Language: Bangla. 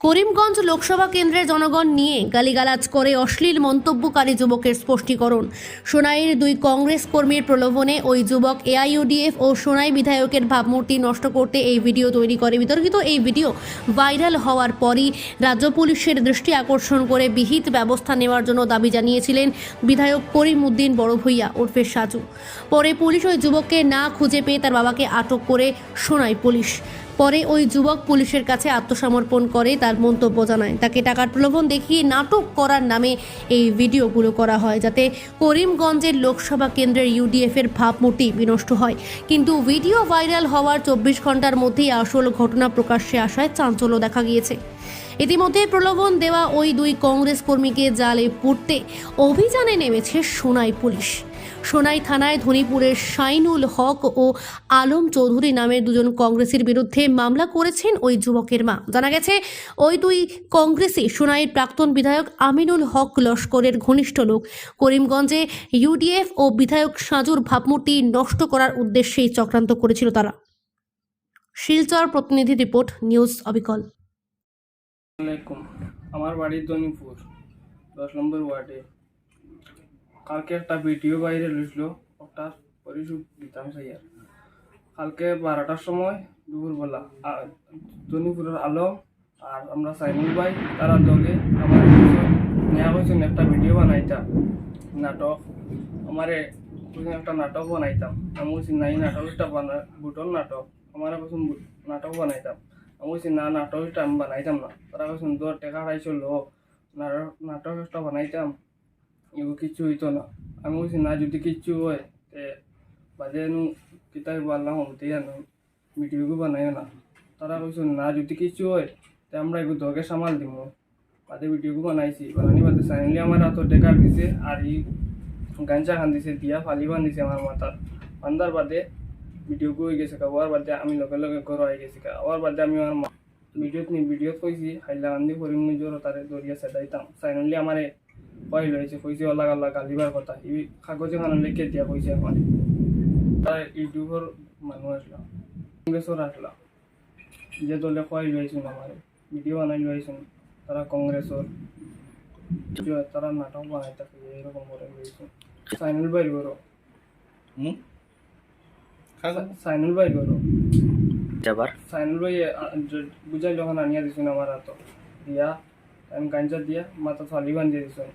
করিমগঞ্জ লোকসভা কেন্দ্রের জনগণ নিয়ে গালিগালাজ করে অশ্লীল মন্তব্যকারী যুবকের স্পষ্টীকরণ। সোনাইয়ের দুই কংগ্রেস কর্মীর প্রলোভনে ওই যুবক এআইইউডিএফ ও সোনাই বিধায়কের ভাবমূর্তি নষ্ট করতে এই ভিডিও তৈরি করে। বিতর্কিত এই ভিডিও ভাইরাল হওয়ার পরই রাজ্য পুলিশের দৃষ্টি আকর্ষণ করে বিহিত ব্যবস্থা নেওয়ার জন্য দাবি জানিয়েছিলেন বিধায়ক করিম উদ্দিন বড় ভূঁইয়া ওরফে সাজু। পরে পুলিশ ওই যুবককে না খুঁজে পেয়ে তার বাবাকে আটক করে সোনাই পুলিশ। পরে ওই যুবক পুলিশের কাছে আত্মসমর্পণ করে তার মন্তব্য জানায়। তাকে টাকার প্রলোভন দেখিয়ে নাটক করার নামে এই ভিডিওগুলো করা হয়, যাতে করিমগঞ্জের লোকসভা কেন্দ্রের ইউডিএফ এর ভাবমূর্তি বিনষ্ট হয়। কিন্তু ভিডিও ভাইরাল হওয়ার চব্বিশ ঘণ্টার মধ্যেই আসল ঘটনা প্রকাশ্যে আসায় চাঞ্চল্য দেখা গিয়েছে। ইতিমধ্যে প্রলোভন দেওয়া ওই দুই কংগ্রেস কর্মীকে জালে পুড়তে অভিযানে নেমেছে সোনাই পুলিশ। সোনাই থানায় ধনীপুরের শাইনুল হক ও আলম চৌধুরী নামের দুজন কংগ্রেসের বিরুদ্ধে মামলা করেছেন ওই যুবকের মা। জানা গেছে, ওই দুই কংগ্রেসই সোনাইয়ের প্রাক্তন বিধায়ক আমিনুল হক লস্করের ঘনিষ্ঠ লোক। করিমগঞ্জে ইউডিএফ ও বিধায়ক সাজুর ভাবমূর্তি নষ্ট করার উদ্দেশ্যেই চক্রান্ত করেছিল তারা। শিলচর প্রতিনিধি রিপোর্ট, নিউজ অবিকল। আমার বাড়ি দনিপুর দশ নম্বর ওয়ার্ডে। কালকে একটা ভিডিও বাইরে লইছিল ওটার পরিশোধ দিতাম সাইয়ার কালকে বারোটার সময় দুপুরবেলা আর দনিপুরের আলম আর আমরা সাইনুল ভাই, তারা দলে আমার নেওয়া হয়েছিল একটা ভিডিও বানাইতাম, নাটক। আমারে একটা নাটক বানাইতাম। আমি বলছি নাই নাটকটা বানা বুটন নাটক। আমার কইছেন নাটক বানাইতাম। আমি বলছি, না নাটকটা আমি বানাইতাম না। তারা কইছেন তোর টেকা খাইছো লো নাটক নাটক একটা বানাইতাম। এগুলো কিচ্ছু হইতো না। আমি বলছি না, যদি কিচ্ছু হয়, তে বাজে নু কিতাব বানলাম হতে জানো ভিডিওকে বানাইও না। তারা কইছেন না, যদি কিচ্ছু হয়, তে আমরা এগুলো দরকে সামাল দিব বাদে ভিডিওকে বানাইছি, বানানি বাদে সাইনলি আমার হাত টেকা দিছে আর ই গাঞ্জা খান দিছে দিয়া ফালি বান দিছে আমার মাথার বান্দার বাদে ভিডিও হয়ে গেছে কা ওয়ার বাদে আমি লগে লগে ঘর হয়ে গেছি কা ওয়ার বাদে আমি আমার ভিডিওত নি, ভিডিওত কইছি, হাইলা কান্দি করিম নিজর তারে দরিয়া সেদাইতাম। সাইনলি আমারে কই লইছে কইছে অলাগ অলাগ গালিবার কথা। ই কাগজে খান লিখে দিয়া কইছে আমার তার ইউটিউবর মানুষ আসলা কংগ্রেসর আসলা যে দলে কই লইছেন আমারে ভিডিও বানাই লইছেন তারা কংগ্রেসর যে তারা নাটক বানাই থাকে এরকম করে লইছেন সাইনুল ভাই গরো হুম? সাইনুল ভাই গরো যাবার সাইনুল ভাই বুঝাই যখন আনিয়া দিছেন আমার হাত দিয়া আমি গাঞ্জা দিয়া মাথা ফালি বান্ধিয়ে দিছেন